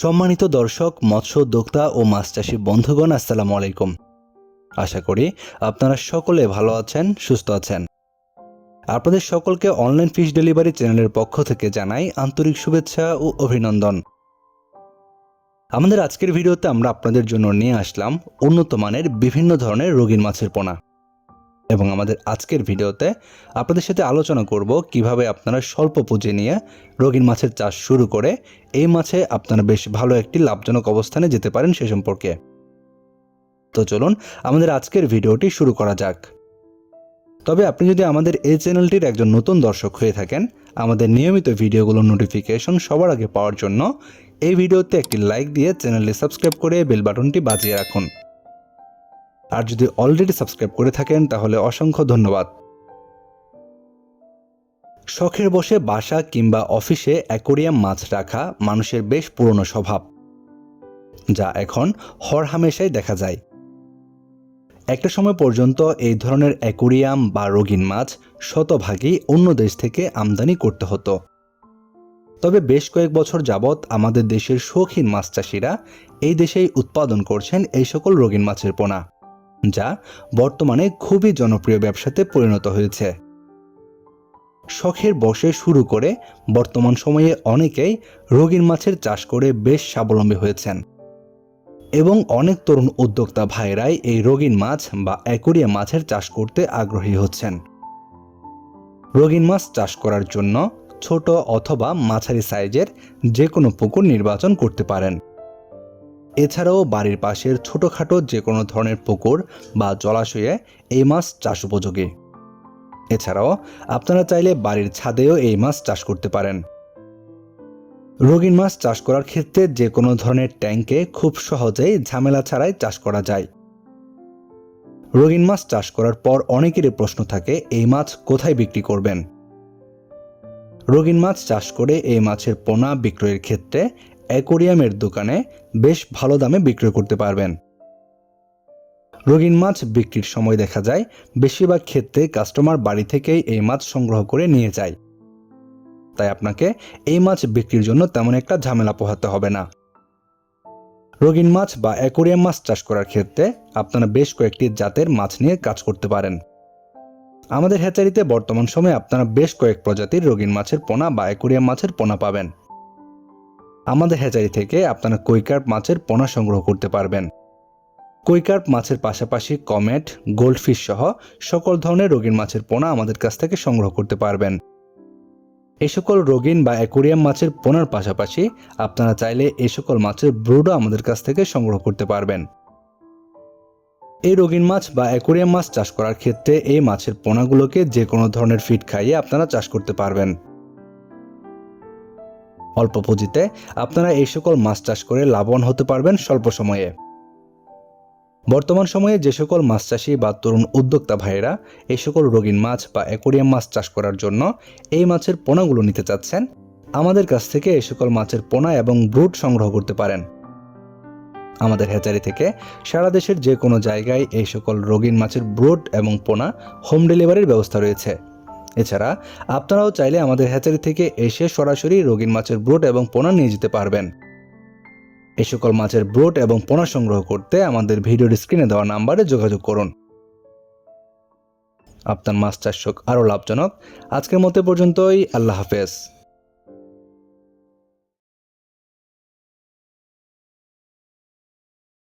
সম্মানিত দর্শক, মৎস্য উদ্যোক্তা ও মাছ চাষী বন্ধুগণ, আসসালামু আলাইকুম। আশা করি আপনারা সকলে ভালো আছেন, সুস্থ আছেন। আপনাদের সকলকে অনলাইন ফিশ ডেলিভারি চ্যানেলের পক্ষ থেকে জানাই আন্তরিক শুভেচ্ছা ও অভিনন্দন। আমাদের আজকের ভিডিওতে আমরা আপনাদের জন্য নিয়ে আসলাম উন্নত মানের বিভিন্ন ধরনের রোগীর মাছের পোনা। এবং আমাদের আজকের ভিডিওতে আপনাদের সাথে আলোচনা করব কীভাবে আপনারা স্বল্প পুঁজি নিয়ে রঙিন মাছের চাষ শুরু করে এই মাছে আপনারা বেশ ভালো একটি লাভজনক অবস্থানে যেতে পারেন সে সম্পর্কে। তো চলুন আমাদের আজকের ভিডিওটি শুরু করা যাক। তবে আপনি যদি আমাদের এই চ্যানেলটির একজন নতুন দর্শক হয়ে থাকেন, আমাদের নিয়মিত ভিডিওগুলোর নোটিফিকেশন সবার আগে পাওয়ার জন্য এই ভিডিওতে একটি লাইক দিয়ে চ্যানেলটি সাবস্ক্রাইব করে বেল বাটনটি বাজিয়ে রাখুন। আর যদি অলরেডি সাবস্ক্রাইব করে থাকেন, তাহলে অসংখ্য ধন্যবাদ। শখের বসে বাসা কিংবা অফিসে অ্যাকোরিয়াম মাছ রাখা মানুষের বেশ পুরনো স্বভাব, যা এখন হরহামেশাই দেখা যায়। একটা সময় পর্যন্ত এই ধরনের অ্যাকোরিয়াম বা রঙিন মাছ শতভাগই অন্য দেশ থেকে আমদানি করতে হতো। তবে বেশ কয়েক বছর যাবৎ আমাদের দেশের শৌখিন মাছ চাষিরা এই দেশেই উৎপাদন করছেন এই সকল রঙিন মাছের পোনা। যা বর্তমানে খুবই জনপ্রিয় ব্যবসাতে পরিণত হয়েছে। শখের বসে শুরু করে বর্তমান সময়ে অনেকেই রঙিন মাছের চাষ করে বেশ স্বাবলম্বী হয়েছেন। এবং অনেক তরুণ উদ্যোক্তা ভাইরাই এই রঙিন মাছ বা অ্যাকোরিয়া মাছের চাষ করতে আগ্রহী হচ্ছেন। রঙিন মাছ চাষ করার জন্য ছোট অথবা মাঝারি সাইজের যে কোনো পুকুর নির্বাচন করতে পারেন। এছাড়াও বাড়ির পাশের ছোটোখাটো যে কোনো ধরনের পুকুর বা জলাশয়ে এই মাছ চাষ উপযোগী। এছাড়াও আপনারা চাইলে বাড়ির ছাদেও এই মাছ চাষ করতে পারেন। রঙিন মাছ চাষ করার ক্ষেত্রে যে কোনো ধরনের ট্যাঙ্কে খুব সহজেই ঝামেলা ছাড়াই চাষ করা যায়। রঙিন মাছ চাষ করার পর অনেকেরই প্রশ্ন থাকে, এই মাছ কোথায় বিক্রি করবেন? রঙিন মাছ চাষ করে এই মাছের পোনা বিক্রয়ের ক্ষেত্রে অ্যাকোরিয়ামের দোকানে বেশ ভালো দামে বিক্রয় করতে পারবেন। রঙিন মাছ বিক্রির সময় দেখা যায়, বেশিরভাগ ক্ষেত্রে কাস্টমার বাড়ি থেকেই এই মাছ সংগ্রহ করে নিয়ে যায়। তাই আপনাকে এই মাছ বিক্রির জন্য তেমন একটা ঝামেলা পোহাতে হবে না। রঙিন মাছ বা অ্যাকোরিয়াম মাছ চাষ করার ক্ষেত্রে আপনারা বেশ কয়েকটি জাতের মাছ নিয়ে কাজ করতে পারেন। আমাদের হ্যাচারিতে বর্তমান সময়ে আপনারা বেশ কয়েক প্রজাতির রঙিন মাছের পোনা বা অ্যাকোরিয়াম মাছের পোনা পাবেন। আমাদের হ্যাচারি থেকে আপনারা কৈকার্প মাছের পোনা সংগ্রহ করতে পারবেন। কৈকার্প মাছের পাশাপাশি কমেট, গোল্ডফিশ সহ সকল ধরনের রঙিন মাছের পোনা আমাদের কাছ থেকে সংগ্রহ করতে পারবেন। এই সকল রঙিন বা অ্যাকোরিয়াম মাছের পোনার পাশাপাশি আপনারা চাইলে এই সকল মাছের ব্রুডও আমাদের কাছ থেকে সংগ্রহ করতে পারবেন। এই রঙিন মাছ বা অ্যাকোরিয়াম মাছ চাষ করার ক্ষেত্রে এই মাছের পোনাগুলোকে যে কোনো ধরনের ফিড খাইয়ে আপনারা চাষ করতে পারবেন। অল্প পুঁজিতে আপনারা এই সকল মাছ চাষ করে লাভবান হতে পারবেন স্বল্প সময়ে। বর্তমান সময়ে যে সকল মাছ চাষি বা তরুণ উদ্যোক্তা ভাইয়েরা এই সকল রঙিন মাছ বা অ্যাকোরিয়াম মাছ চাষ করার জন্য এই মাছের পোনাগুলো নিতে চাচ্ছেন, আমাদের কাছ থেকে এই সকল মাছের পোনা এবং ব্রুড সংগ্রহ করতে পারেন। আমাদের হ্যাচারি থেকে সারা দেশের যে কোনো জায়গায় এই সকল রঙিন মাছের ব্রুড এবং পোনা হোম ডেলিভারির ব্যবস্থা রয়েছে। এছাড়া আপনারাও চাইলে আমাদের হ্যাচারি থেকে এসে সরাসরি রোগীর মাছের ব্রোট এবং পোনা নিয়ে যেতে পারবেন। এ সকল মাছের ব্রোট এবং পোনা সংগ্রহ করতে আমাদের ভিডিওর স্ক্রিনে দেওয়া নাম্বারে যোগাযোগ করুন। আপনার মাছ চাষ আরও লাভজনক। আজকের মতো পর্যন্তই। আল্লাহ হাফেজ।